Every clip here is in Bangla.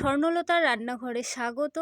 স্বর্ণলতার রান্নাঘরে স্বাগত।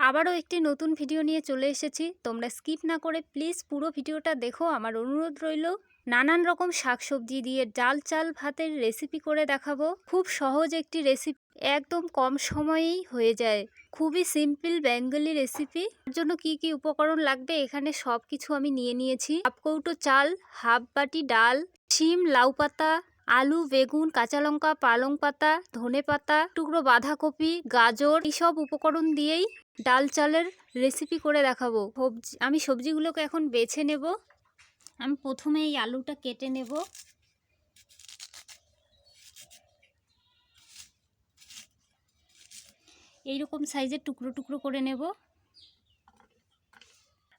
আবারও একটি নতুন ভিডিও নিয়ে চলে এসেছি। তোমরা স্কিপ না করে প্লিজ পুরো ভিডিওটা দেখো। আমার অনুরোধ রইল, নানান রকম শাকসবজি দিয়ে ডাল চাল ভাতের রেসিপি করে দেখাবো। খুব সহজ একটি রেসিপি একদম কম সময়েই হয়ে যায়। খুবই সিম্পল বেঙ্গলি রেসিপি এর জন্য কি কি উপকরণ লাগবে এখানে সব কিছু আমি নিয়ে নিয়েছি। হাফ কৌটো চাল, হাফ বাটি ডাল, শিম, লাউ পাতা আলু, বেগুন, কাঁচা লঙ্কা, পালং পাতা, ধনে পাতা, টুকরো বাঁধাকপি, গাজর, এইসব উপকরণ দিয়েই ডাল চালের রেসিপি করে দেখাবো। সবজি, আমি সবজিগুলোকে এখন বেছে নেব। আমি প্রথমে এই আলুটা কেটে নেব। এইরকম সাইজের টুকরো টুকরো করে নেব।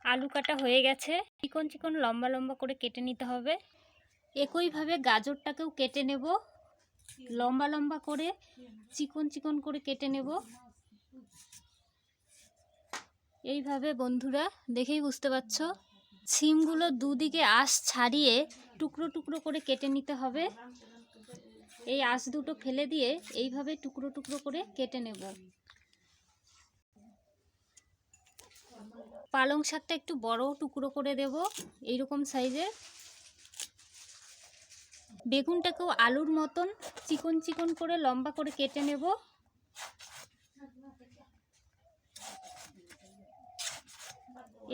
আলু কাটা হয়ে গেছে। চিকন চিকন লম্বা লম্বা করে কেটে নিতে হবে। একইভাবে গাজরটাকেও কেটে নেব। লম্বা লম্বা করে, চিকন চিকন করে কেটে নেব। এইভাবে বন্ধুরা, দেখেই বুঝতে পারছ সিমগুলো দুদিকে আঁশ ছাড়িয়ে টুকরো টুকরো করে কেটে নিতে হবে। এই আঁশ দুটো ফেলে দিয়ে এইভাবে টুকরো টুকরো করে কেটে নেব। পালং শাকটা একটু বড় টুকরো করে দেব, এইরকম সাইজের। বেগুনটাকেও আলুর মতন চিকন চিকন করে লম্বা করে কেটে নেব।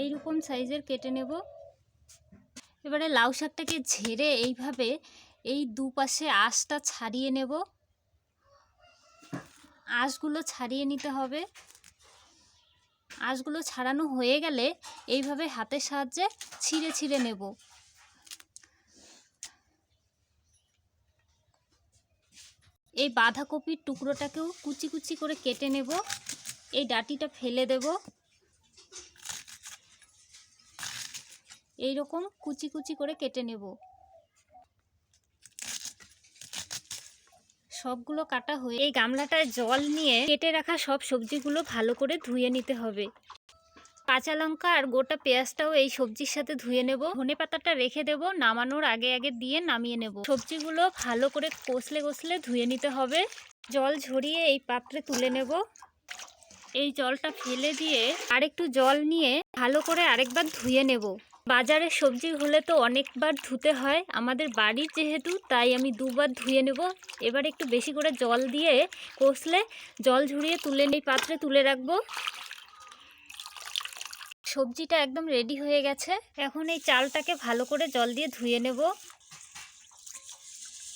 এইরকম সাইজের কেটে নেব। এবারে লাউ শাকটাকে ঝেড়ে এইভাবে এই দুপাশে আঁশটা ছাড়িয়ে নেব। আঁশগুলো ছাড়িয়ে নিতে হবে। আঁশগুলো ছাড়ানো হয়ে গেলে এইভাবে হাতের সাহায্যে ছিঁড়ে ছিঁড়ে নেব। এই বাঁধাকপির টুকরোটাকেও কুচি কুচি করে কেটে নেব। এই ডাটিটা ফেলে দেব। এই রকম কুচি কুচি করে কেটে নেব। সবগুলো কাটা হয়ে এই গামলাটায় জল নিয়ে কেটে রাখা সব সবজিগুলো ভালো করে ধুয়ে নিতে হবে। কাঁচা লঙ্কা আর গোটা পেঁয়াজটাও এই সবজির সাথে ধুয়ে নেব। ধনে পাতাটা রেখে দেব, নামানোর আগে আগে দিয়ে নামিয়ে নেব। সবজিগুলো ভালো করে কষলে কষলে ধুয়ে নিতে হবে। জল ঝরিয়ে এই পাত্রে তুলে নেব। এই জলটা ফেলে দিয়ে আরেকটু জল নিয়ে ভালো করে আরেকবার ধুয়ে নেব। বাজারের সবজি হলে তো অনেকবার ধুতে হয়। আমাদের বাড়ির যেহেতু, তাই আমি দুবার ধুয়ে নেব। এবার একটু বেশি করে জল দিয়ে কষলে জল ঝরিয়ে তুলে এই পাত্রে তুলে রাখব। সবজিটা একদম রেডি হয়ে গেছে। এখন এই চালটাকে ভালো করে জল দিয়ে ধুয়ে নেব।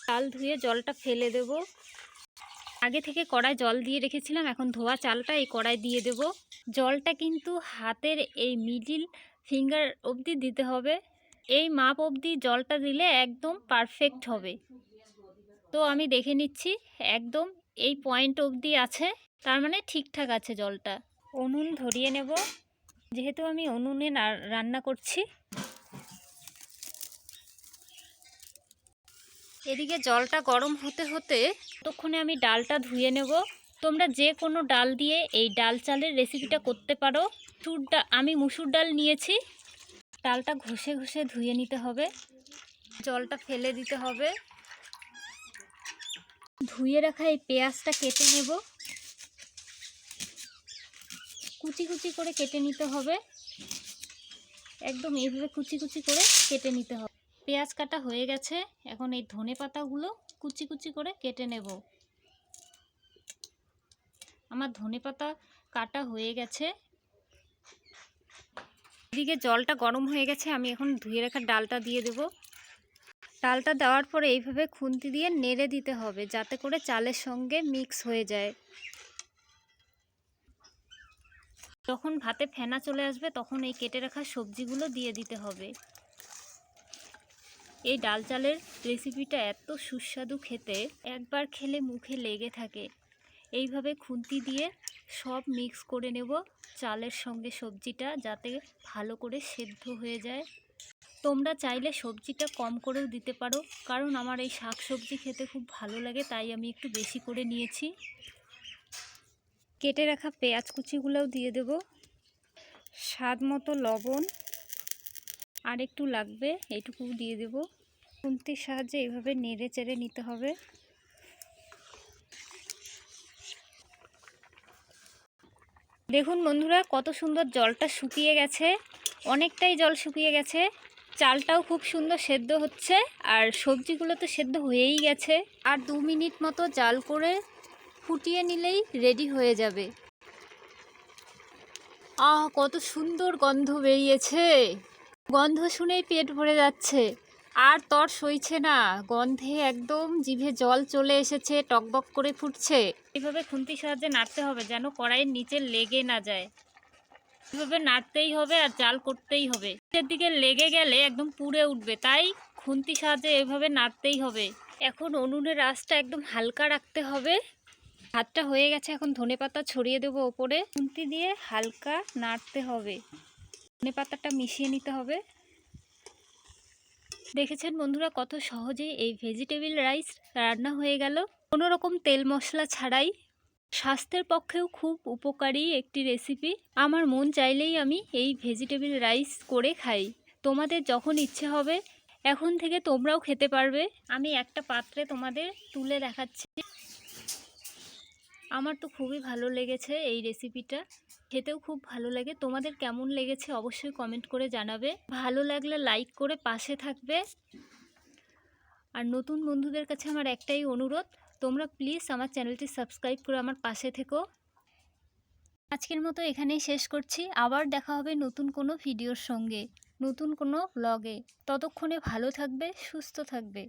চাল ধুয়ে জলটা ফেলে দেব। আগে থেকে কড়াই জল দিয়ে রেখেছিলাম, এখন ধোয়া চালটা এই কড়াই দিয়ে দেব। জলটা কিন্তু হাতের এই মিডিল ফিঙ্গার অবধি দিতে হবে। এই মাপ অবধি জলটা দিলে একদম পারফেক্ট হবে। তো আমি দেখে নিচ্ছি, একদম এই পয়েন্ট অবধি আছে, তার মানে ঠিকঠাক আছে জলটা। উনুন ধরিয়ে নেব। যেহেতু আমি উনুনে রান্না করছি। এদিকে জলটা গরম হতে হতে ততক্ষণে আমি ডালটা ধুয়ে নেব। তোমরা যে কোনো ডাল দিয়ে এই ডাল চালের রেসিপিটা করতে পারো। ডাল আমি মুসুর ডাল নিয়েছি। ডালটা ঘষে ঘষে ধুয়ে নিতে হবে। জলটা ফেলে দিতে হবে। ধুয়ে রাখা এই পেঁয়াজটা কেটে নেব। কুচি কুচি করে কেটে নিতে হবে। একদম এইভাবে কুচি কুচি করে কেটে নিতে হবে। পেঁয়াজ কাটা হয়ে গেছে। এখন এই ধনে পাতাগুলো কুচি কুচি করে কেটে নেব। আমার ধনে পাতা কাটা হয়ে গেছে। এদিকে জলটা গরম হয়ে গেছে। আমি এখন ধুয়ে রাখা ডালটা দিয়ে দেব। ডালটা দেওয়ার পরে এইভাবে খুন্তি দিয়ে নেড়ে দিতে হবে, যাতে করে চালের সঙ্গে মিক্স হয়ে যায়। যখন ভাতে ফেনা চলে আসবে, তখন এই কেটে রাখা সবজিগুলো দিয়ে দিতে হবে। এই ডাল চালের রেসিপিটা এত সুস্বাদু খেতে, একবার খেলে মুখে লেগে থাকে। এইভাবে খুন্তি দিয়ে সব মিক্স করে নেব চালের সঙ্গে সবজিটা, যাতে ভালো করে সেদ্ধ হয়ে যায়। তোমরা চাইলে সবজিটা কম করেও দিতে পারো, কারণ আমার এই শাক সবজি খেতে খুব ভালো লাগে, তাই আমি একটু বেশি করে নিয়েছি। কেটে রাখা পেঁয়াজ কুচিগুলোও দিয়ে দেব। স্বাদ মতো লবণ আর একটু লাগবে এইটুকু দিয়ে দেব। খুন্তির সাহায্যে এইভাবে নেড়ে চেড়ে নিতে হবে। দেখুন বন্ধুরা, কত সুন্দর জলটা শুকিয়ে গেছে। অনেকটাই জল শুকিয়ে গেছে। চালটাও খুব সুন্দর সেদ্ধ হচ্ছে আর সবজিগুলো তো সেদ্ধ হয়েই গেছে। আর দু মিনিট মতো জাল করে ফুটিয়ে নিলেই রেডি হয়ে যাবে। আহ, কত সুন্দর গন্ধ বেরিয়েছে। গন্ধ শুনেই পেট ভরে যাচ্ছে। আর তর সইছে না। গন্ধে একদম জিভে জল চলে এসেছে, টকবক করে ফুটছে। এইভাবে খুন্তির সাহায্যে নাড়তে হবে যেন কড়াইয়ের নিচে লেগে না যায়। এভাবে নাড়তেই হবে আর জাল করতেই হবে। নিচের দিকে লেগে গেলে একদম পুড়ে উঠবে, তাই খুন্তি সাহায্যে এভাবে নাড়তেই হবে। এখন উনুনের আঁচটা একদম হালকা রাখতে হবে। ভাতটা হয়ে গেছে, এখন ধনেপাতা ছড়িয়ে দেবো ওপরে। খুন্তি দিয়ে হালকা নাড়তে হবে। ধনেপাতাটা মিশিয়ে নিতে হবে। দেখেছেন বন্ধুরা কত সহজেই এই ভেজিটেবিল রাইস রান্না হয়ে গেল। কোনো রকম তেল মশলা ছাড়াই। স্বাস্থ্যের পক্ষেও খুব উপকারী একটি রেসিপি। আমার মন চাইলেই আমি এই ভেজিটেবিল রাইস করে খাই। তোমাদের যখন ইচ্ছে হবে, এখন থেকে তোমরাও খেতে পারবে। আমি একটা পাত্রে তোমাদের তুলে দেখাচ্ছি। আমার তো খুবই ভালো লেগেছে এই রেসিপিটা খেতেও খুব ভালো লাগে। তোমাদের কেমন লেগেছে অবশ্যই কমেন্ট করে জানাবে। ভালো লাগলে লাইক করে পাশে থাকবে। আর নতুন বন্ধুদের কাছে আমার একটাই অনুরোধ, তোমরা প্লিজ আমার চ্যানেলটি সাবস্ক্রাইব করে আমার পাশে থেকো। আজকের মতো এখানেই শেষ করছি। আবার দেখা হবে নতুন কোনো ভিডিওর সঙ্গে, নতুন কোনো ব্লগে ততক্ষণে ভালো থাকবে, সুস্থ থাকবে।